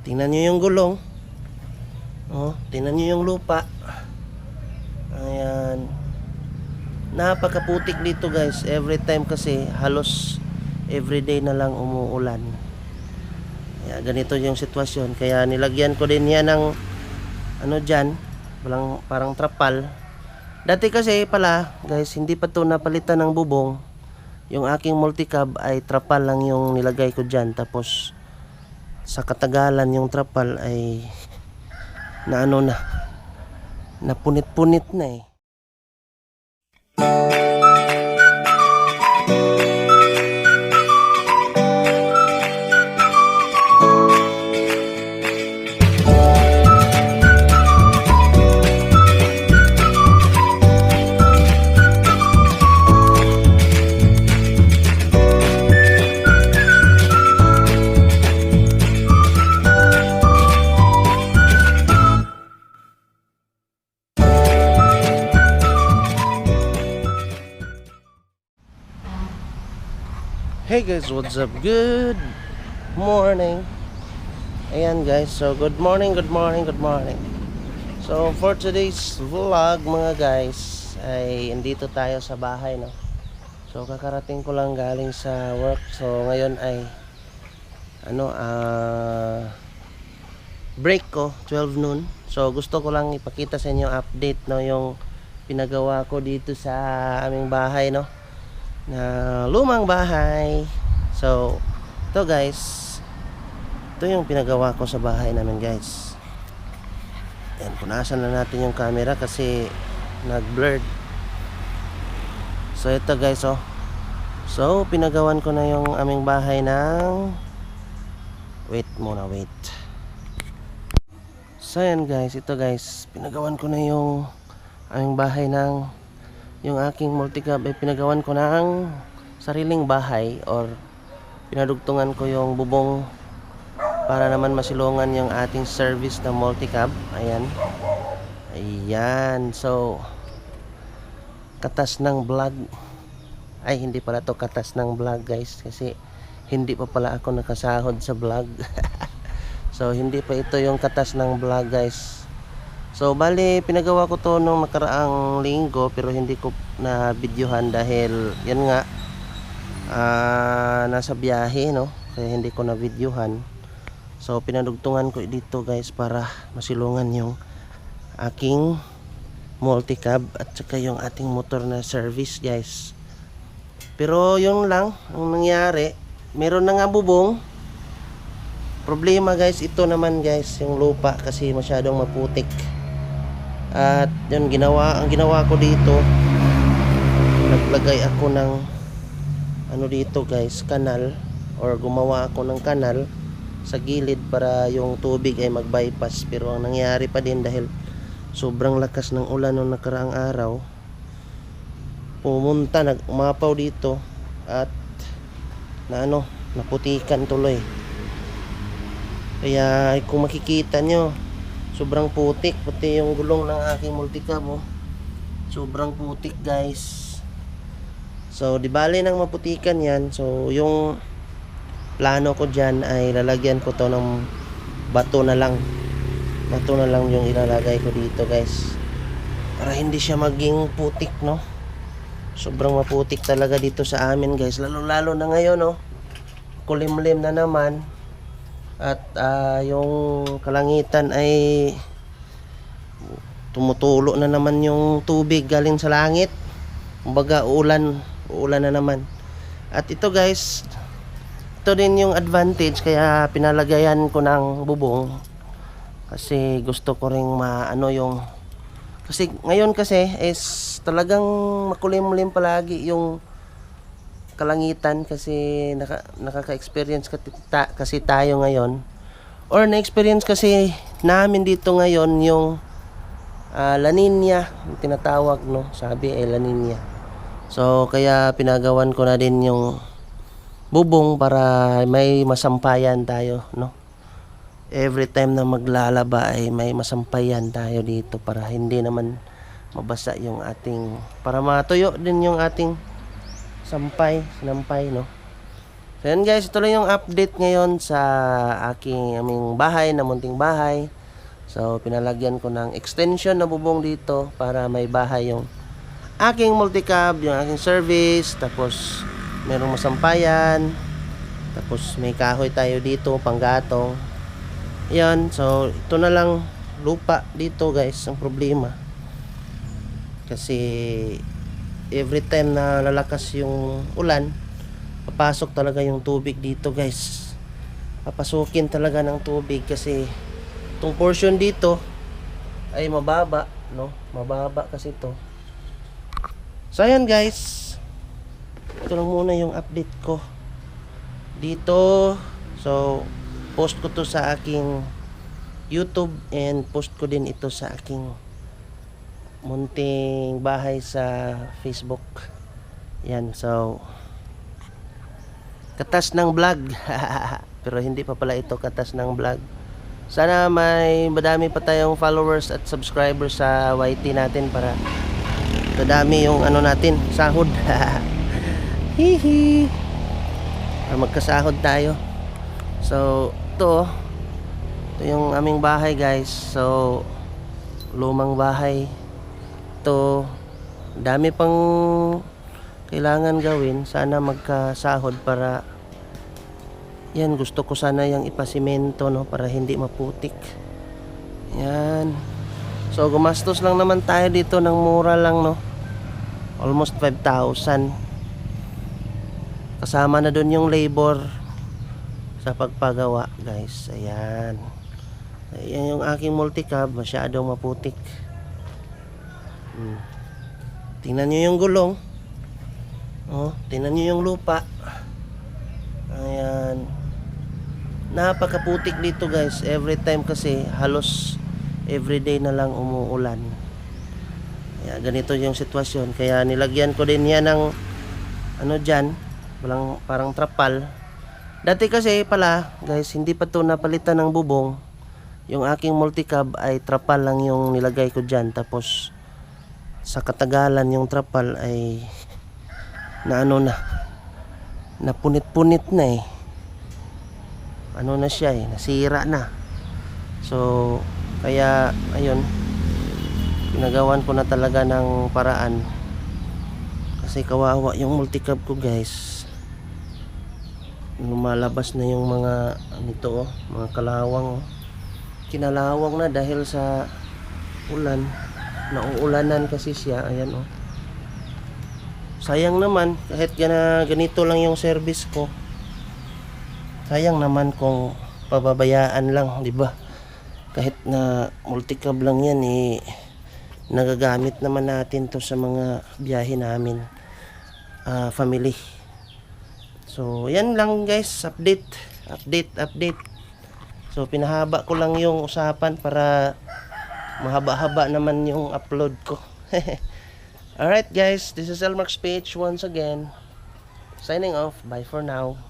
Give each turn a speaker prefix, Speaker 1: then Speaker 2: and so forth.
Speaker 1: Tingnan nyo yung gulong. Oh, tingnan nyo yung lupa. Ayan. Napakaputik dito guys. Every time kasi halos everyday na lang umuulan. Kaya ganito yung sitwasyon. Kaya nilagyan ko din yan ng ano dyan. Walang, parang trapal. Dati kasi pala guys, hindi pa to napalitan ng bubong. Yung aking multicab ay trapal lang yung nilagay ko dyan. Tapos sa katagalan yung trapal ay na ano na napunit-punit na eh. Hey guys, what's up? Good morning. Ayan guys, so good morning, good morning, good morning. So for today's vlog mga guys, ay andito tayo sa bahay no. So kakarating ko lang galing sa work. So ngayon ay ano ah break ko 12 noon. So gusto ko lang ipakita sa inyo update no yung pinagawa ko dito sa aming bahay no na lumang bahay. So, ito guys, ito yung pinagawa ko sa bahay namin guys. Yan, punasan na natin yung camera kasi nag-blurred. So, ito guys, oh. So, pinagawan ko na yung aming bahay ng... Wait muna, wait. So, yan guys, ito guys, pinagawan ko na yung aming bahay ng yung aking multicab ay pinagawan ko ng sariling bahay or pinadugtungan ko yung bubong para naman masilungan yung ating service na multicab. Ayan. Ayan. So katas ng vlog. Ay hindi pala to katas ng vlog guys kasi hindi pa pala ako nakasahod sa vlog. So hindi pa ito yung katas ng vlog guys So bali pinagawa ko to nung nakaraang linggo pero hindi ko na videohan dahil yan nga ah, nasa biyahe no kaya hindi ko na videohan. So pinadugtungan ko dito guys para masilungan yung aking multicab at saka yung ating motor na service guys. Pero yung lang ang nangyari, meron na nga bubong. Problema guys, ito naman guys, yung lupa kasi masyadong maputik. At yun ginawa, ang ginawa ko dito, naglagay ako ng ano dito guys, kanal or gumawa ako ng kanal sa gilid para yung tubig ay mag-bypass. Pero ang nangyari pa din dahil sobrang lakas ng ulan nung nakaraang araw pumunta, nag-umapaw dito at na ano, naputikan tuloy. Kaya kung makikita nyo sobrang putik pati yung gulong ng aking multicab oh. sobrang putik guys. So di bale nang maputikan yan. So yung plano ko dyan ay lalagyan ko to ng bato na lang. Bato na lang yung ilalagay ko dito guys. Para hindi siya maging putik no? Sobrang maputik talaga dito sa amin guys. Lalo lalo na ngayon no? Kulimlim na naman at ah, yung kalangitan ay tumutulo na naman yung tubig galing sa langit. Kumbaga uulan uulan na naman. At ito guys ito din yung advantage kaya pinalagayan ko ng bubong. Kasi gusto ko ring maano yung kasi ngayon kasi is talagang makulimlim palagi yung kalangitan kasi naka, nakaka-experience kasi tayo ngayon. Or na-experience kasi namin dito ngayon yung ah, La Nina yung tinatawag no? Sabi ay La Nina. So kaya pinagawan ko na din yung bubong para may masampayan tayo no? Every time na maglalaba ay may masampayan tayo dito para hindi naman mabasa yung ating para matuyo din yung ating sampay, sinampay, no? So yan guys, ito lang yung update ngayon sa aking aming bahay, na munting bahay. So pinalagyan ko ng extension na bubong dito para may bahay yung aking multicab, yung aking service, tapos merong masampayan, tapos may kahoy tayo dito, panggatong. Yan, so ito na lang lupa dito guys, ang problema. Kasi every time na lalakas yung ulan, papasok talaga yung tubig dito guys. Papasukin talaga ng tubig kasi itong portion dito ay mababa, no? Mababa kasi to. So ayan guys. Ito lang muna yung update ko. Dito, so post ko to sa aking YouTube and post ko din ito sa aking munting bahay sa Facebook. Yan, so katas ng vlog. Pero hindi pa pala ito katas ng vlog. Sana may madami pa tayong followers at subscribers sa YT natin para madami yung ano natin, sahod. Hihi. Para magkasahod tayo. So, ito ito yung aming bahay guys. So, lumang bahay. Ito, dami pang kailangan gawin. Sana magkasahod para yan, gusto ko sana yung ipasimento no para hindi maputik. Yan. So, gumastos lang naman tayo dito ng mura lang no. Almost 5,000. Kasama na doon yung labor sa pagpagawa, guys. Ayan. Ayan yung aking multicab, masyadong maputik. Tingnan nyo yung gulong. Oh, tingnan nyo yung lupa. Ayan. Napakaputik dito guys. Every time kasi halos everyday na lang umuulan. Kaya ganito yung sitwasyon. Kaya nilagyan ko din yan ng ano dyan, walang parang trapal. Dati kasi pala, guys, hindi pa to napalitan ng bubong. Yung aking multicab ay trapal lang yung nilagay ko dyan. Tapos, sa katagalan yung trapal ay na ano na, napunit-punit na eh. Ano na siya eh, nasira na. So, kaya, ayun, pinagawan ko na talaga ng paraan kasi kawawa yung multicab ko guys lumalabas na yung mga nito oh, mga kalawang oh. kinalawang na dahil sa ulan nauulanan kasi siya ayan oh. Sayang naman kahit gana, ganito lang yung service ko sayang naman kung pababayaan lang di ba? Kahit na multicab lang yan eh nagagamit naman natin to sa mga biyahe namin ah, family. So yan lang guys update update update. So pinahaba ko lang yung usapan para mahaba-haba naman yung upload ko. Alright guys. This is Elmark's page once again. Signing off. Bye for now